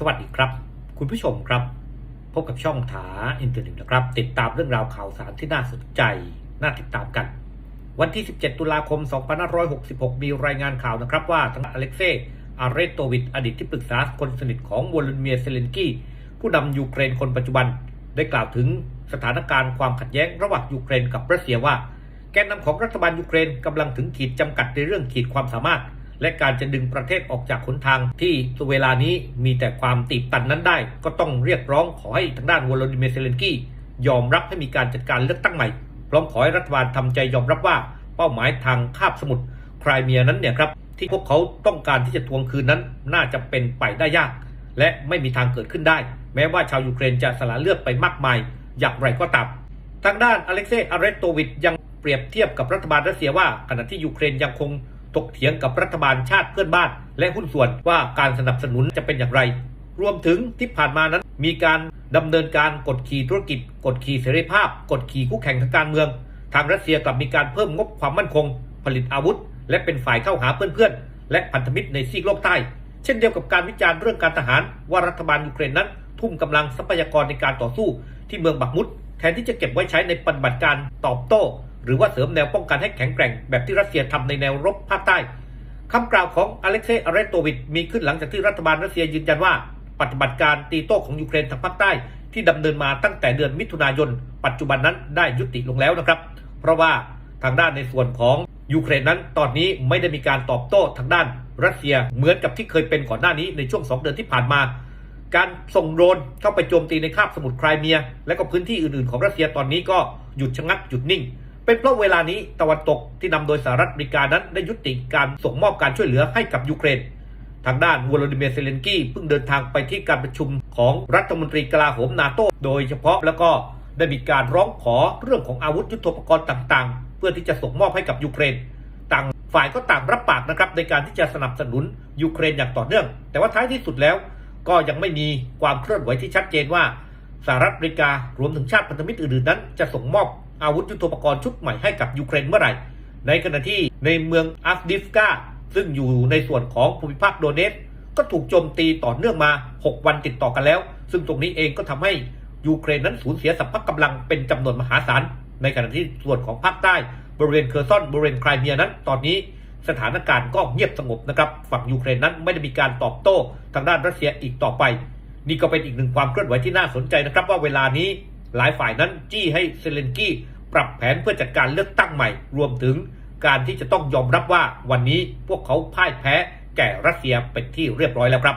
สวัสดีครับ คุณผู้ชมครับ พบกับช่องถาอินเทอร์เน็ตนะครับ ติดตามเรื่องราวข่าวสารที่น่าสนใจ น่าติดตามกัน วันที่ 17 ตุลาคม 2566 มีรายงานข่าวนะครับว่าทางอเล็กเซย์อาร์เรโตวิชอดีตที่ปรึกษาคนสนิทของวลาดิเมียเซเลนกี้ ผู้นำยูเครนคนปัจจุบัน ได้กล่าวถึงสถานการณ์ความขัดแย้งระหว่างยูเครนกับรัสเซียว่า แกนนำของรัฐบาลยูเครนกำลังถึงขีดจำกัดในเรื่องขีดความสามารถ และการจะดึงประเทศออกจากหนทางที่เวลานี้มีแต่ความตีบตันนั้นได้ ก็ต้องเรียกร้องขอให้ทางด้านวลาดิเมียร์เซเลนกี้ยอมรับให้มีการจัดการเลือกตั้งใหม่พร้อมขอให้รัฐบาลทำใจยอมรับว่าเป้าหมายทางคาบสมุทรไครเมียนั้นเนี่ยครับที่พวกเขาต้องการที่จะทวงคืนนั้น น่าจะเป็นไปได้ยาก และไม่มีทางเกิดขึ้นได้ แม้ว่าชาวยูเครนจะสละเลือดไปมากมาย อย่างไรก็ตามทางด้านอเล็กเซย์อาร์เรโตวิชยังเปรียบเทียบกับรัฐบาลรัสเซียว่าขณะที่ยูเครนยังคง ตกเถียงกับรัฐบาลชาติเพื่อนบ้าน และหุ้นส่วนว่าการสนับสนุนจะเป็นอย่างไร รวมถึงที่ผ่านมานั้น มีการดำเนินการกดขี่ธุรกิจ กดขี่เสรีภาพ กดขี่คู่แข่งทางการเมือง ทางรัสเซียกลับมีการเพิ่มงบความมั่นคง ผลิตอาวุธ และเป็นฝ่ายเข้าหาเพื่อนๆและพันธมิตรในซีกโลกใต้ เช่นเดียวกับการวิจารณ์เรื่องการทหาร ว่ารัฐบาลยูเครนนั้นทุ่มกำลังทรัพยากรในการต่อสู้ ที่เมืองบักมุดแทนที่จะเก็บไว้ใช้ในปฏิบัติการตอบโต้ หรือว่าเสริมแนวป้องกันให้แข็งแกร่งแบบที่รัสเซียทำในแนวรบภาคใต้คำกล่าวของอเล็กเซย์อาร์เรโตวิชมีขึ้นหลังจากที่รัฐบาลรัสเซียยืนยันว่า ปฏิบัติการตีโต้ของยูเครนทางภาคใต้ที่ดำเนินมาตั้งแต่เดือนมิถุนายน ปัจจุบันนั้นได้ยุติลงแล้วนะครับ เพราะว่าทางด้านในส่วนของยูเครนนั้น ตอนนี้ไม่ได้มีการตอบโต้ทางด้านรัสเซียเหมือนกับที่เคยเป็นก่อนหน้านี้ในช่วง 2 เดือนที่ผ่านมา การส่งโดรนเข้าไปโจมตีในคาบสมุทรไครเมีย และก็พื้นที่อื่นๆของรัสเซียตอนนี้ก็หยุดชะงักหยุดนิ่ง เป็นเพราะเวลานี้ตะวันตกที่นำโดยสหรัฐอเมริกานั้นได้ยุติการส่งมอบการช่วยเหลือให้กับยูเครน ทางด้านวลาดิเมียร์เซเลนกี้เพิ่งเดินทางไปที่การประชุมของรัฐมนตรีกลาโหมนาโตโดยเฉพาะแล้วก็ได้มีการร้องขอเรื่องของอาวุธยุทโธปกรณ์ต่างๆ เพื่อที่จะส่งมอบให้กับยูเครน ต่างฝ่ายก็ต่างรับปากนะครับในการที่จะสนับสนุนยูเครนอย่างต่อเนื่อง แต่ว่าท้ายที่สุดแล้ว ก็ยังไม่มีความเคลื่อนไหวที่ชัดเจนว่าสหรัฐอเมริการวมถึงชาติพันธมิตรอื่นๆนั้น จะส่งมอบ อาวุธยุทโธปกรณ์ชุดใหม่ให้กับยูเครนเมื่อไหร่ ในขณะที่ในเมืองอัฟดิฟกาซึ่งอยู่ในส่วนของภูมิภาคโดเนสก็ถูกโจมตีต่อเนื่องมา 6 วันติดต่อกันแล้ว ซึ่งตรงนี้เองก็ทำให้ยูเครนนั้นสูญเสียสัพพะกำลังเป็นจำนวนมหาศาล ในขณะที่ส่วนของภาคใต้ บริเวณเคอร์ซอนบริเวณไครเมียนั้น ตอนนี้สถานการณ์ก็เงียบสงบนะครับ ฝั่งยูเครนนั้นไม่ได้มีการตอบโต้ทางด้านรัสเซียอีกต่อไป นี่ก็เป็นอีกหนึ่งความเคลื่อนไหวที่น่าสนใจนะครับว่าเวลานี้ หลายฝ่ายนั้นจี้ให้เซเลนกี้ปรับแผนเพื่อจัดการเลือกตั้งใหม่ รวมถึงการที่จะต้องยอมรับว่าวันนี้พวกเขาพ่ายแพ้แก่รัสเซียเป็นที่เรียบร้อยแล้วครับ